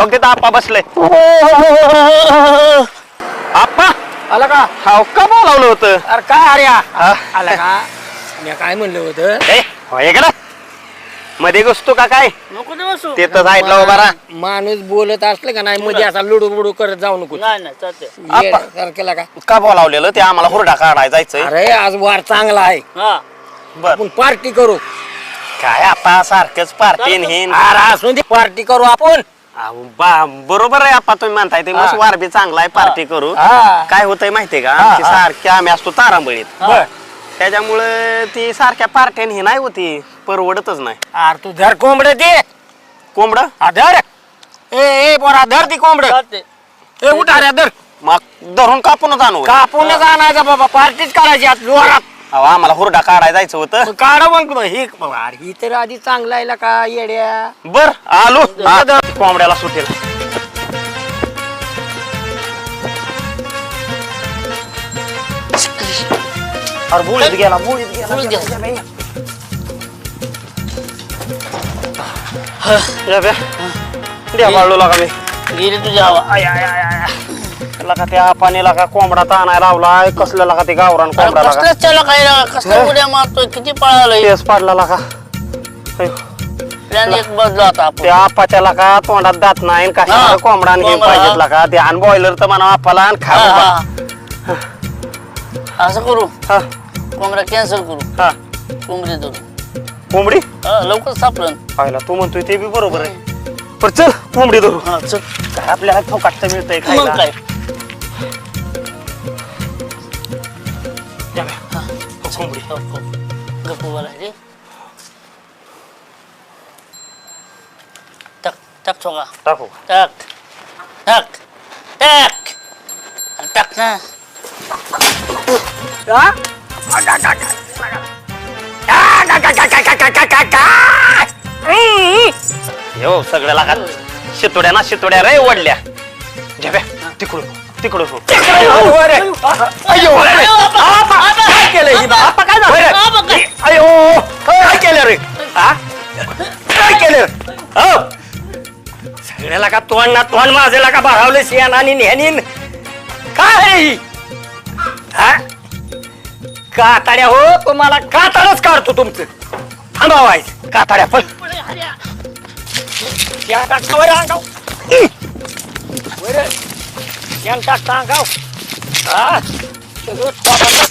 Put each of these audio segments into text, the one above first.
बघ तिथं आप्पा बसले. आप्पा? आला का? हाव का बोलावलं होतं? अरे काय अरे हा? आला का? मी काय म्हणलं होतं? ए होय का मध्ये घुसतो का काय? नको ना बसू ते तर साईडला उभा राहा माणूस बोलत असलं का नाही मध्ये असा लुडू बुडू करत जाऊ नको. नाही नाही चालते आप्पा. सारखेला का? का बोलावलेलं? ते आम्हाला हुरडा काढाय जायचंय. अरे आज वार चांगला आहे. हा. बर. आपण पार्टी करू. काय आता सारखंच पार्टी हिन. अरे असून दे पार्टी करू आपण. अहो, बा- बरोबर आहे आपा तुम्ही म्हणताय ते. मस्त हा. वार बी चांगला आहे पार्टी करू. हा. काय होतंय माहितीये का? हा, आमची हा. सारखी आम्ही असतो तारांबळीत. बर. त्याच्यामुळे ती सारख्या पार्ट्या ही नाही होती. परवडतच नाही. अरे तू धर कोंबड ते. कोंबड? हा धर. ए ए पोरा धर ती कोंबड. चालते ए उठा रे धर. मग धरून कापूनच आणू कापूनच आणायचा बाबा. पार्टीच करायची आज जोरात. अहो, आम्हाला हुरडा काढायला जायचं होतं. काढा मग हे अरे ही तर आधी चांगला आहे का येड्या? बर आलो. कोंबड्याला सुटेल. अरे बुळीत गेला बुळीत गेला. बुळीत गेला. या बे, या. या. बे. द्या बाळू लागा मी. गेली तुझ्या आय आय आय. आय लका त्या पाणीला का कोंबडा ताणायला लावलाय कसलं लका ते गावरान कोंबडा लागा कसलंच त्याला काही ना कसला उड्या मारतोय? किती पळालोय केस पाडला लका अयो. प्लॅन एक बदला आता आपण. त्या आपाच्या लका तोंडात दात नाही हा. कशाला कोंबडा आणि हे कोंबडा. पाहिजेत ते आण बॉयलर तर म्हणा आपाला आणि खा हा, बाबा. हा. असं करू? हा, कोंबडा कॅन्सल करू? हा. कोंबडी धरू. कोंबडी? हा, लवकर सापडन. पाहिला तू म्हणतोय ते बी बरोबर आहे. पर चल कोंबडी धरू. हा चल. काय आपल्याला फुकाट तर मिळतंय मग खायला. काय. कोंबडी. हो, हो. गप्प बोलायचे टाक टाक टाकू. टाक. टाक. टाक. अरे टाक ना. यो सगळं लागा. शितोड्या ना शितोड्या रे वडल्या. घ्या तिकडून तिकडून हो. अयो काय केलं ही बा? आपा, काय झालं? आपा, काय? अयो काय केलं रे? हा? काय केलं? हो? सगळ्याला का तोंड ना तोंड माझ्याला का भरावले शियान आणि न्यानीन काय ही? हा? काताड्या हो तुम्हाला कातडच काढतो तुमचं. थांबा वाईस. काताड्या पण त्या टाकावर अंगाव वर त्या टाकता अंगाव हा सगळं टोकाचं.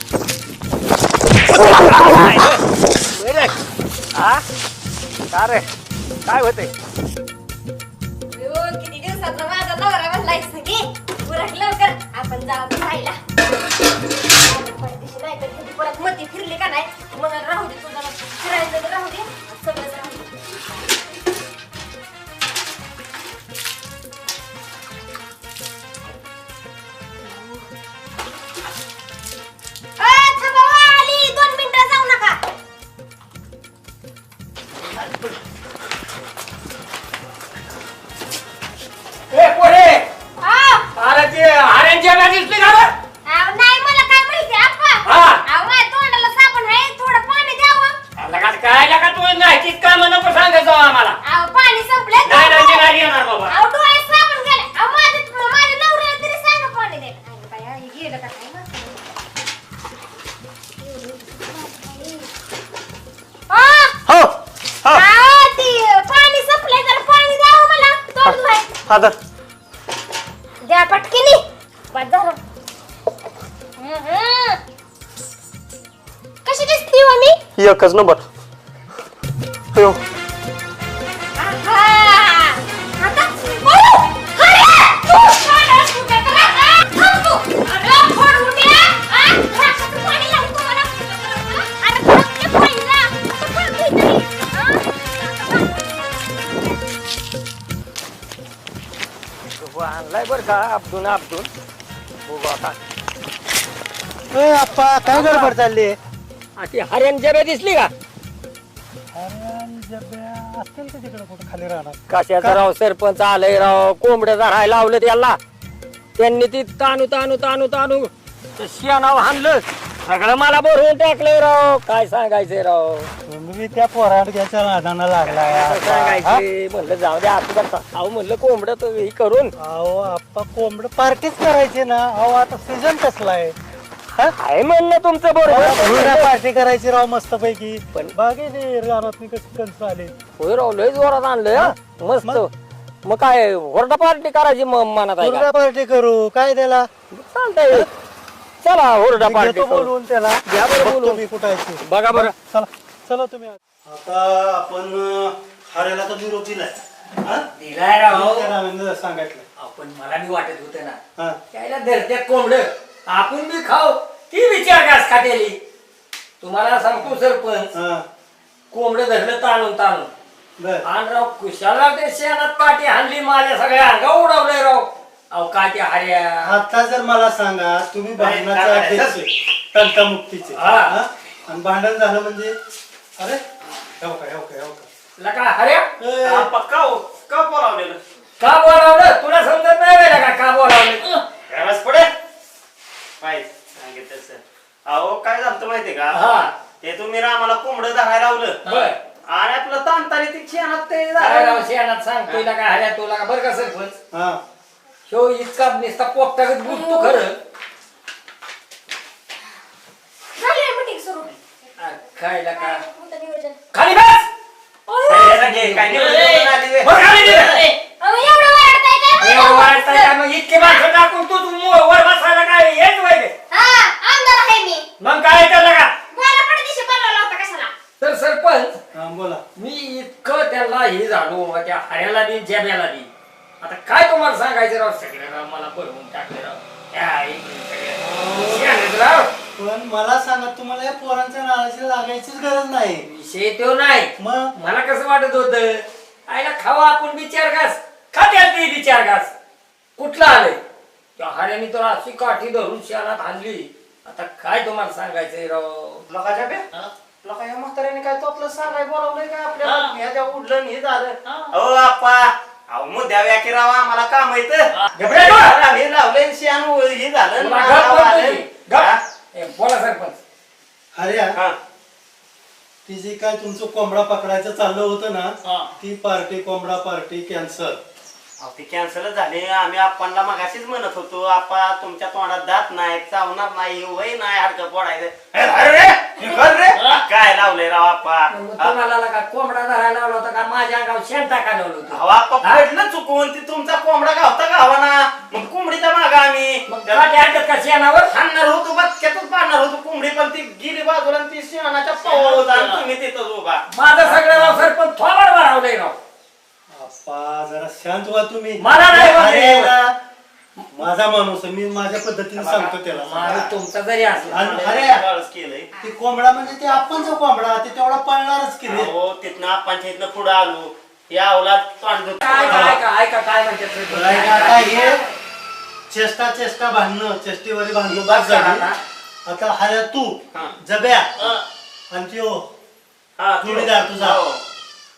वर. हा का रे काय होतंय अयो, किती दिवसात माझा नवरा म्हणलाय सगळी उरक लवकर आपण जाऊ राहिला परदेशी नाही तर परत मती फिरली का नाही मग राहू दे तुझा धर. द्या पटकिनी हम्म. कशी दिसती हो मी एकच नंबर आपदून बघू आता. अप्पा काय गडबड चालली? हऱ्यांच्या बॅग दिसली का? असतील का तिकडे कुठं खाली राहणार? कशाचा राव सरपंच आलंय राव. कोंबड्या राहायला लावलं त्याला त्यांनी ती ताणू ताणू ताणू ताणू ते शियानाव हाणलं. सगळं मला बरवून टाकलंय राव. काय सांगायचंय राव? तुम्ही त्या पोराडक्याच्या नादाना हा? सांगायचे म्हणलं जाऊ द्या आता अहो म्हणलं कोंबड हे करून. अहो आप्पा कोंबड पार्टीच करायची ना. अहो आता सीझन कसला आहे? हा? आहे म्हणलं तुमचं बरोबर. पार्टी करायची राव मस्त पैकी पण बागे रानात कणसं आले? होय राव लय जोरात आणलंय हा. मस्त. मग? मग काय होरडा पार्टी करायची म- मनात आहे? पार्टी करू. काय त्याला? चालतंय. चला होरडा मी पार्टी घेतो करू. बोलवून त्याला. घ्या बरं बघतो बोलवून. मी कुठं आहे ते. बघा बरं. चला चला तुम्ही. आता आपण हऱ्याला तर निरोप दिलाय. हा? दिलाय राव. त्या रामानं सांगितलं आपण मला बी वाटत होतं ना. हा. त्याला धरत्यात कोंबड. आपण बी खाऊ. ती विचार घास खातेली. तुम्हाला सांगतो सरपंच. हा. कोंबड धरलं ताणून ताणून. बर. आणि राव कुशाला ते शेणात काठी हाणली माझ्या सगळ्या अंगा उडवलंय राव. अहो काय ते हऱ्या? आता जर मला सांगा तुम्ही भांडणाचा काय अध्यक्ष आहे, तंटामुक्तीचे. हा. हा? आणि भांडण झालं म्हणजे? अरे हो का हो का हो का लका हऱ्या? ए, हा, पक्का हो? का बोलावलेलं? का बोलावलं? तुला समजत नाही बे लका का बोलावलं? पाय सांगितलं सर. अहो काय झालं माहितीये हा. का ते तुम्ही रामाला कोंबडं धरायला लावलं. बर. आणि आपलं ताणतानी ती शेणात ते काय राव झालं. शेणात सांग तुला काय हऱ्या तुला का? बरं का सरपंच? हा. ह्यो इतका नुसता पोपटागत बोलतो खरं झाली आहे meeting सुरू. आ, काय लका कोणतं नियोजन? खाली बस काय घे, काय निवडून आली वे. बरं, खाली दे. अहो, एवढं ओरडताय काय? एवढं वाटतंय का मग इतके माणसं टाकून तू तू मो- वर बसायला काय हेच वय हा, आमदार आहे मी. मग काय त्याला का मला पण दिवशी बोलावला होता कशाला? तर सरपंच हा बोला मी इतकं त्याला हे झालो त्या हऱ्याला बी जब्याला बी आता काय तुम्हाला सांगायचं राव? सगळं राव मला बरवून टाकलं राव. त्या इकडे सगळं. शियानेच राव. पण मला सांगा तुम्हाला या पोरांच्या नाराजी लागायचीच गरज नाही. विषय तो नाही. मग? मला कसं वाटत होत? आईला खावा आपण विचार घास खात्यात ती विचार घास कुठला आलंय? त्या हऱ्याने तर अशी काठी धरून शियानात आणली. आता काय तुम्हाला सांगायचंय राव? लोकांच्या बे लोका या म्हाताऱ्याने काय तो आपलं सांगाय बोलावलंय का आपल्याला? ह्याच्या उडलं आणि हे झालं. अहो आप्पा. अहो राव आम्हाला काम येत घबराय का? हे हे झालं तुला नाव गप बोलतो आलं. की? गप. ए, बोला सरपंच अरे हा. ती जी काय तुमचं कोंबडा पकडायचं चाललं होतं हा. ना ती पार्टी कोंबडा पार्टी कॅन्सल अहो, ती कॅन्सल झाली. आम्ही आप्पांना मगाशीच म्हणत होतो आप्पा तुमच्या तोंडात दात नाही चावणार नाही वय नाही हाडकं पडायचं हे धर रे, हे कर रे. काय लावलंय राव मग तुम्हाला का? कोंबडा धरायला लावला होता का? माझ्या अंगावर शेण टाकायला लावलं होतं. पडलं चुकून. ती तुमचा कोंबडा गावता गावाना? मग कोंबडीचा मागा आम्ही. मग का शेणावर? हाणणार होतो बचक्यातच पाडणार होतो कोंबडी पण ती गेली बाजूला आणि ती शेणाच्या पावावर होता. आणि तुम्ही तिथं उभा. माझं सगळं राव सरपंच थोबड भरावलंय राव. अप्पा जरा शांत व्हा तुम्ही मला नाही अरे माझा माणूस आहे, मी माझ्या पद्धतीने सांगतो त्याला तुमचा जरी असला आणि- अरे केलंय ते कोंबडा म्हणजे ते आपणचा कोंबडा ते तेवढा पळणारच की रे. हो तिथनं आप्पांच्या इथनं पुढे आलो या अवलाद तोंड धुतलं. काय काय काय काय? आता हे चेष्टा चेष्टा भांडणं चेष्टेवारी भांडणं बाद झाली आता हऱ्या तू हा. जब्या हा. आणि त्यो हा, जोडीदार तुझा. हो.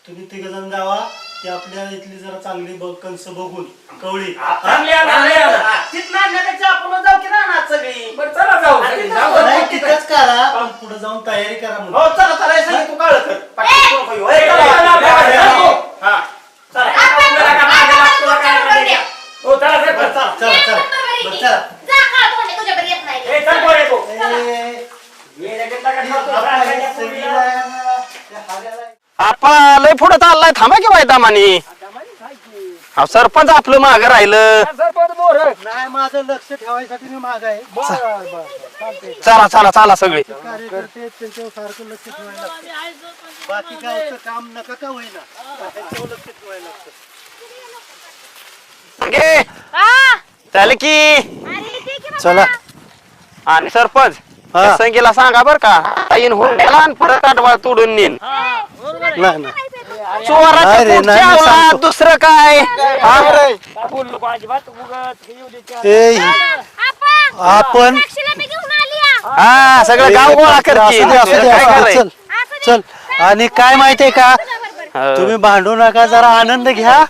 तुम्ही तिघ जण जावा ते आपल्या इथली जरा चांगली बघ कंस बघून कवळी चांगली आणा, चांगली आणा. हा, तिथनं आणण्यापेक्षा आपण जाऊ की राहणार सगळी बरं चला जाऊ सगळी, जाऊ नाही जाऊ. तिथंच करा पण पुढे जाऊन तयारी करा म्हणून हो चला चला हे सगळी तू काळ कर. हे, चला, चला, चला, चला, चला, चला. चला. हा, चला. आपण- तुला का मागे लागतो, तुला काय आपण- मागे लागतो? हो, चला बरं, सरपंच. चला. चला चला बरोबर आहे बरं, की? चला जा खा तोंडे, तुझ्याकडे येत नाही. ए, चल पोरे तू. ए, ये लगेच लगा ती करतो, आपल्या सांगायच्या या पोरीला. सगळीला आहे ना, त्या हाऱ्याला आहे. आपा लय पुढे चाललाय. थांबा की बाय दामानी. अहो, सरपंच आपलं माग राहिलं. सरपंच बोरं. नाही माझं लक्ष ठेवायसाठी मी माग आहे. बरं, बरं, बरं. चालतंय. चला चला चला सगळे. कार्यकर्ते त्यांच्यावर सारखं लक्ष ठेवायला लागतं. बाकी गावचं काम नका का होईना. त्यांच्यावर लक्ष ठेवायला लागतं. घे. आ, चालेल की. अरे इथे की बाबा. चला. आणि सरपंच हा. संगीला सांगा बर का. ताईन होऊन गेला आणि परत आठवडा तोडून नेन. नाही नाही चोराच्या नाही रे, पुढच्या नाही, मी अवलाद, सांगतो. दुसरं काय हा? काय बोललो का अजिबात उगाच हे येऊ दे त्या- ए, आपण. हा सगळं गाव गोळा करते असू दे, असू दे, काय असू दे, करायचं? चल चल आणि काय माहितीये का हो. तुम्ही भांडू नका जरा आनंद घ्या.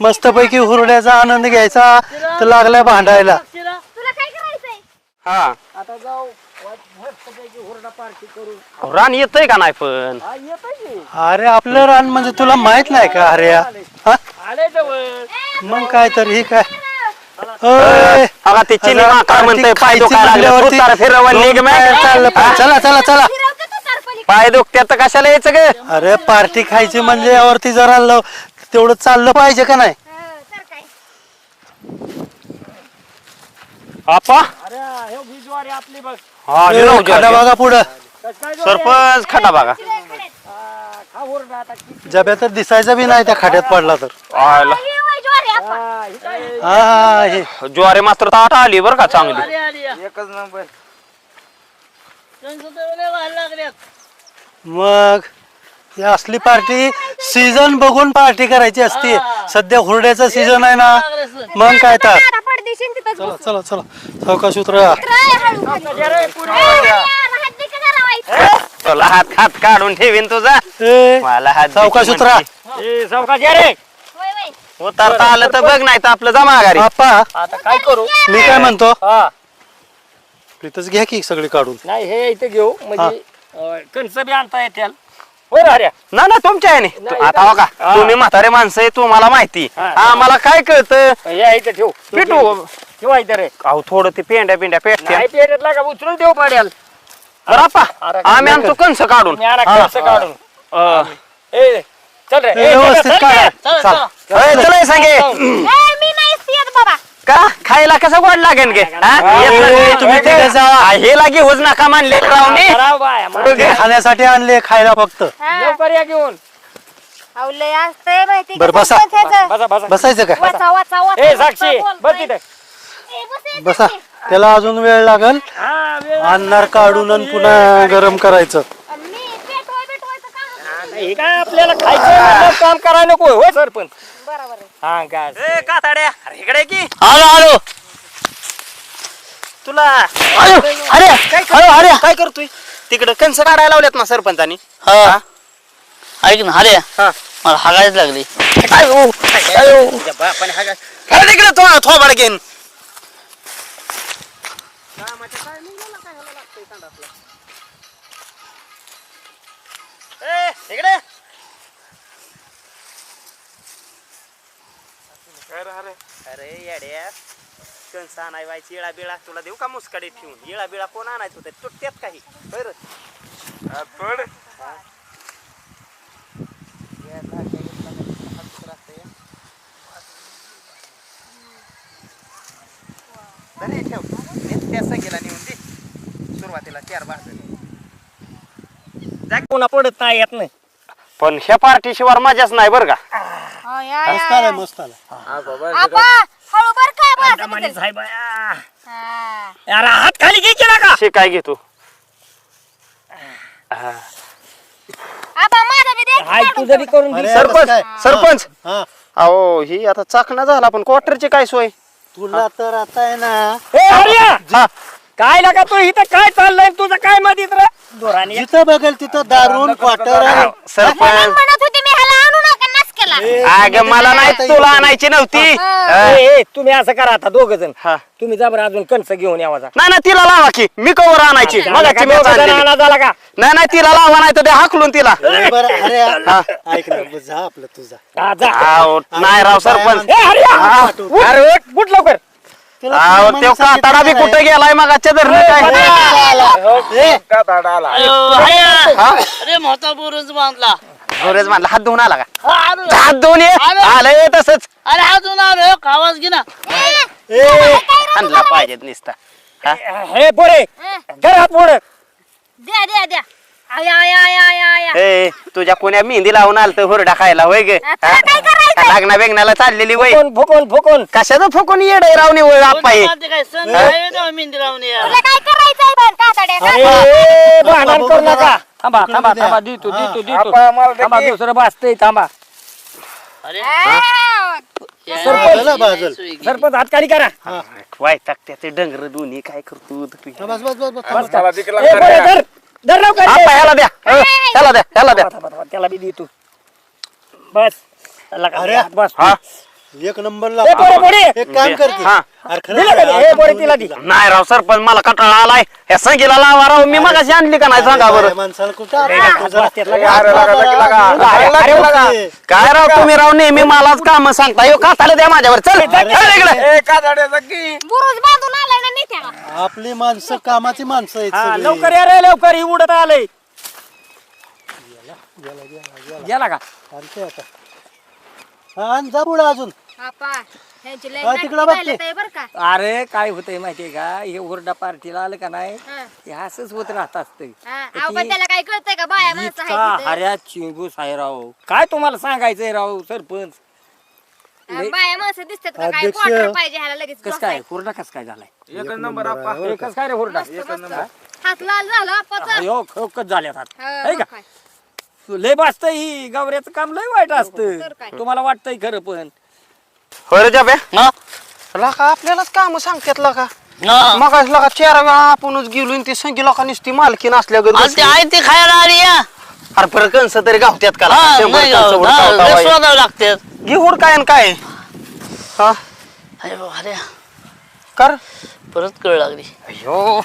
मस्तपैकी हुरड्याचा आनंद घ्यायचा तर लागलाय भांडायला तुला काय करायचंय हा आता जाऊ रान येतंय का नाही पण? अरे आपलं रान म्हणजे तुला माहीत नाही का अरे? हा? मग काय तर हे काय? ओय. अगा ते चिनी अरे, माकड म्हणतंय पाय खायची दुखायला लागले. म्हणल्यावरती उतार फिरवून निघ मॅ. काय चाललं? चला चला चला. फिरवते तू सरपली पाय दुखत्यात तर कशाला यायचं ग? अरे पार्टी खायची म्हणजे यावरती जरा लव तेवढं चाललं पाहिजे का नाही? तर काय आपा हा बघा पुढं. सरपंच खटा बघा. जब्या तर दिसायचा बी नाही त्या खाड्यात पडला तर. आयला. ही ज्वारी. हा हा, हे मात्र ताट आली बरं का चांगली. एकच नंबर. मग ही असली पार्टी सीझन बघून पार्टी करायची असते. सध्या हुरड्याचा सीझन आहे ना. मग काय तर. तिथंच चला. चला चला. सावकाश उतरा. ट्राय हळू खाली. ए, यार, हात दे की जरा वाईट. तुला हात हात काढून ठेवीन तुझा. ए, मला हात सावकाश देखील उतरा. म्हणते. सावकाश या रे. वय, वय. उतरता आलं तर बघ नाही तर आपलं जमा घरी. आपा आता काय करू? मी काय म्हणतो? हा. इथंच घ्या की सगळी काढून. नाही हे इथे घेऊ. म्हणजे कणसं बी आणता येतील ना ना तुमच्या आहे नाही, आता बघा हा. तुम्ही म्हातारे माणसं आहे तुम्हाला माहिती. हा. आम्हाला काय कळतं? या इथे ठेव. पिटू. ठेवा इथे रे. अहो थोडं ते पेंड्या पेंड्या पेटते. नाही पेरेटला का उचलून देऊ पडेल. बरं आपा. अरे, आम्ही आणतो कंस काढून. हा. काढून. अं, ए चल रे. ए, व्यवस्थित चल, काढा. चल. चला. चला. अय, चला हे सांगे ए, मी नाही येत बाबा का खायला कसं गोड लागेल गे? हा? हा. येत नाही. ए, तुम्ही. हा, हे लागे होच नका मानले रावणे. खराब आहे मग. ते. खाण्यासाठी आणले खायला फक्त. हा. लवकर या घेऊन. अहो, लय असतंय माहिती का बरं, बसा. सरपंच ह्याचं. बसा बसा बसायचं का? वाचा वाचा वाचा ए वाचा, साक्षी बोलतोय. बस तिथे ए, बस, ए, बसा. साक्षी. त्याला अजून वेळ लागल. हा, वेळ आणणार काढून आणि पुन्हा गरम करायचं. मी पेटवाय पेटवायचं काम हे काय आपल्याला खायचं म्हणलं काम करायला नको हो सरपंच? बरोबर आहे. हा काय ए, काताड्या. अरे इकडे की. आलो आलो. तुला. अरे अरे अरे काय करतोय? तिकडं कंस काढायला लावल्यात ना सरपंचानी. हा. ऐक ना अरे. हा. मला हागायच लागली. बापाने हा? काय- अरे तिकडे तो थोबाड घेऊन ए, इकडे. अरे येड्या. कंस आणाय व्हायची इळा बिळा तुला देऊ का मुसकडे ठेवून? इळा बिळा कोण आणायचं होतं? तुटत्यात काही. बरं धरे ठेव. त्या संख्येला नेऊन दे. सुरुवातीला चार पडत नाही येत नाही. पण ह्या पार्टी शिवाय मजाच नाही बरं का? हो, मस्त आपा, साहेब. हा. अरे हात खाली घे केला का शे काय घेतो? आपा, माझं बी दे की हाय काढून तू जरी करून दे. अरे, सरपंच काय? सरपंच. हा अहो ही आता चाकणा झाला पण क्वार्टरची काय सोय? तुला तर आता आहे ना. ए, हरिया! हा. काय लागा तू इथं काय चाललंय? तुझं काय दोराने जिथं बघेल तिथं दारून क्वार्टर सरपंच. म्हणत होती मी ह्याला आणू नका नाच केला अग मला नाही तुला आणायची नव्हती. हा. ए, ए, तुम्ही असं करा आता दोघ जण हा. तुम्ही जा बरं अजून कणस घेऊन यावा जा. नाही ना तिला लावा की. मी कवर आणायची. झाला मगाची का मी दोघं जण आणलेली. आणा झाला का? नाही नाही तिला लावा नाही तर ते हाकलून तिला. बरं अरे ऐक ना जा आपलं तुझा हा, जा. नाही राव सरपंच. ए, हरिया! हा. उठ, अरे उठ, उठ लवकर. तो काताडा बी कुठे गेलाय मगाच्या धरणं? काय. ए, अयो, अरे अरे मोठा बुरुज बांधला. बरेच म्हणलं हात धुवून आला का. हात धुवून ये. आलो. आलंय तसंच. अरे अजून आलो. आवाज घे ना. ए, आणला पाहिजेत निसता. हे? पोरे घरात पोर द्या द्या द्या. आया आया आया आया आया. ए तुझ्या पुण्या मेहंदी लावून आलत हुरडा खायला होय ग? आता काय करायचं लग्ना बेगनाला चाललेली वय फुकून फुकून फुकून. कशाचं फुकून येडय रावणी वय आप्पा हे? कोणती काय? सण आहे ना मेहंदी लावून या. तुला काय करायचंय पण कातड्या? का? अरे भांडण बघू करू द्या. नका. थांबा थांबा. थांबा देतो हा. देतो देतो. थांबा दुसरं वाचतंय थांबा. अरे. आ, या- बाजूला, बाजूला. सोयी केली. सरपंच हातकाली करा. वाय टाकत्या डंगर दोन्ही काय करतो बस बस बस बस. बस का? ए, पोरे, धर धर लवकर. आप्पा ह्याला द्या. अ, ह्याला द्या ह्याला द्या. थांबा, थांबा, त्याला बी देतो. बस त्याला का- अरे. बस. हा. एक नंबर ए, पोरे, पोरे. एक काम करते हा. अरे खरं दिलं का ते? ए, पोरे, तिला दे. नाही राव सरपंच मला कंटाळा आलाय ह्या संगीला लावा राव मी मगाशी आणली का नाही सांगा बरं माणसाला कुठं अडकवतो जरा? अरे, अरे, अरे, अरे, लगा, लगा. अरे, अरे, अरे, लगा. अरे. काय राव तुम्ही राव नेहमी मलाच काम सांगता यो काताला द्या माझ्यावर चल चल इकडे. बुरुज बांधून आलाय ना नेत्याला आपली माणसं कामाची माणसं आहेत हा, सगळी. लवकर या रे लवकर ही उडत आलंय गेला का आणते आता हा, आणि जा पुढे अजून. आपा ह्यांची लय हा, नाटकी तिकडं बघ पाहिलं ते. तर बरं का? अरे काय होतंय माहितीये का? हे ओरडा पार्टीला आलं का नाही हा. हे असंच होत राहत असतंय. हा, अहो, पण त्याला काय कळतंय का? बाया माणसं इतका आहे तिथं. हऱ्या चिंगूस आहे राव. काय तुम्हाला सांगायचंय राव सरपंच? बाया माणसं दिसतात का? काय अध्यक्ष. क्वार्टर पाहिजे ह्याला लगेच कस काय? हुरडा कस काय झालाय? एक नंबर आहे. एकच काय रे हुरडा? हात लाल झाला आपाचा. हो झाल्यात हात हा, मग का? काय. लय वाचतंय ही गवऱ्याचं काम लय वाईट तर असतं काय. तुम्हाला वाटतंय खरं पण होय रे हा? लका आपल्यालाच काम सांगतात लका हा. मग लका चार वेळा आपणच गेलो आणि ते संगी लोका नुसती मालकी नसल्या आणि ते आहे ते खायला आली या अरे फरक कंस तरी गावत्यात का लका? हा, शंभर नाही कंस गाव- उडकावता हा, लय बाई. शोधावं लागतात घे हुड काय आणि काय हा अरे बाबा, अरे कर परत कळ लागली अयो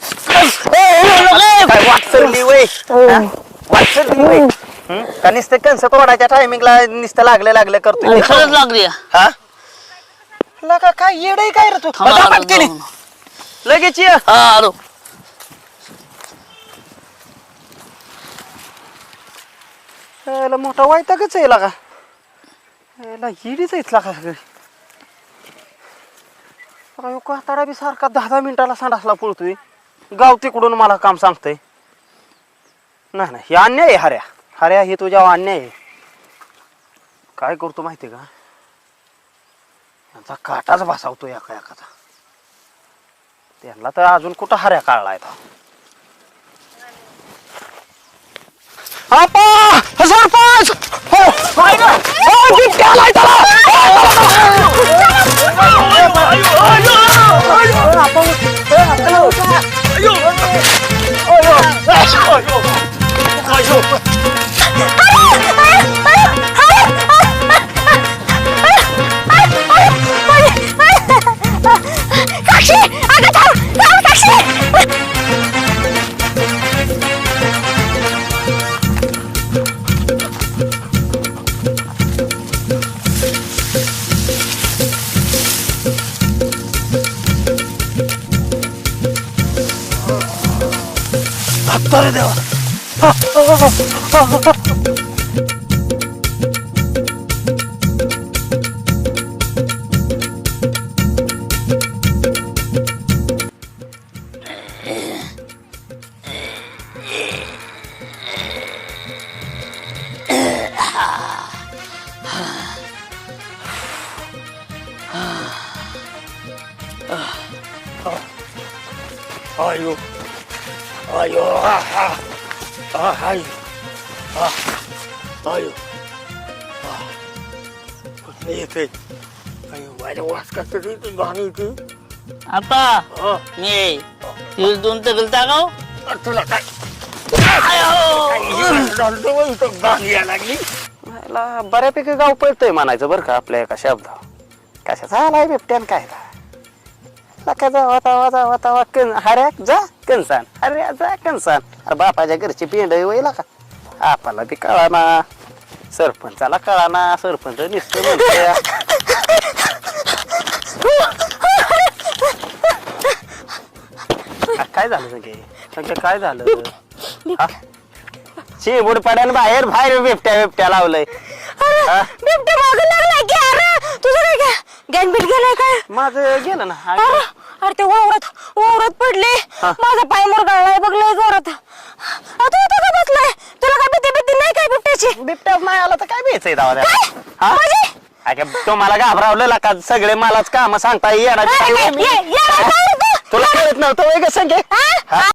काय वाटसरली वय हा? हं? का नुसतं कंस तोडायच्या टायमिंगला नुसतं लागलं लागलं करतोय आणि खरंच लागली. हा काय येड काय रे तू थांबा, बघा आलो, पटकन. जाऊन. लगेच ये हा आलो याला मोठा वायतागच आहे का याला हिडीच आहे का सगळी अरे काताडा बी सारखा दहा दहा मिनिटाला सांडासला पळतोय गाव तिकडून मला काम सांगतंय नाही नाही हे अन्याय आहे हऱ्या. हऱ्या हे तुझ्या अन्याय आहे. काय करतो माहिती का? यांचा काटाच भासावतो एका एकाचा. त्यांना तर अजून कुठं हऱ्या काढलाय तो? आपा! सरपंच अरे देवा अयो आ, अयो आ. कुठलं येते अयो माझ्या वास कसं येते गाणी येते आता हा, मी दिवस दोन तर टाकाव अरे तुला काय काय झालं तो इथं गाणी यायला लागली याला बऱ्यापैकी गाव पळतंय म्हणायचं बरं का आपल्या एका शब्दावर कशाचा आलाय बिबट्यान काय तावा जावा तावा कन हऱ्या जा कणसान हऱ्या जा कणसान अरे बापाच्या घरची पेंड वयला का आपल्याला बी कळा ना सरपंचाला कळा ना सरपंच नुसतं म्हणतोय. काय झालं सगळे सगळं काय झालं? हा? पड्यान बाहेर बाहेर बिबट्या बिबट्या लावलंय. हा? बिबट्या मागं लागलाय की अरे तुझं काय काय गॅन बीट गेलाय काय? माझं गेलं ना हा, अरे अरे ते वावरात वावरात पडले. माझा पाय मुरगाळलाय बघ लय जोरात. आता इथं का बसलाय? तुला काय भीती भीती नाही काय बिबट्याची? बिबट्या नाही आला तर काय म्हणजे? अगं, तुम्हाला घाबरावलं का? सगळे मलाच काम सांगता येणार अरे काय? ये- ये- काय रे तू? तुला कळत नव्हतं वय ग संगे? हा?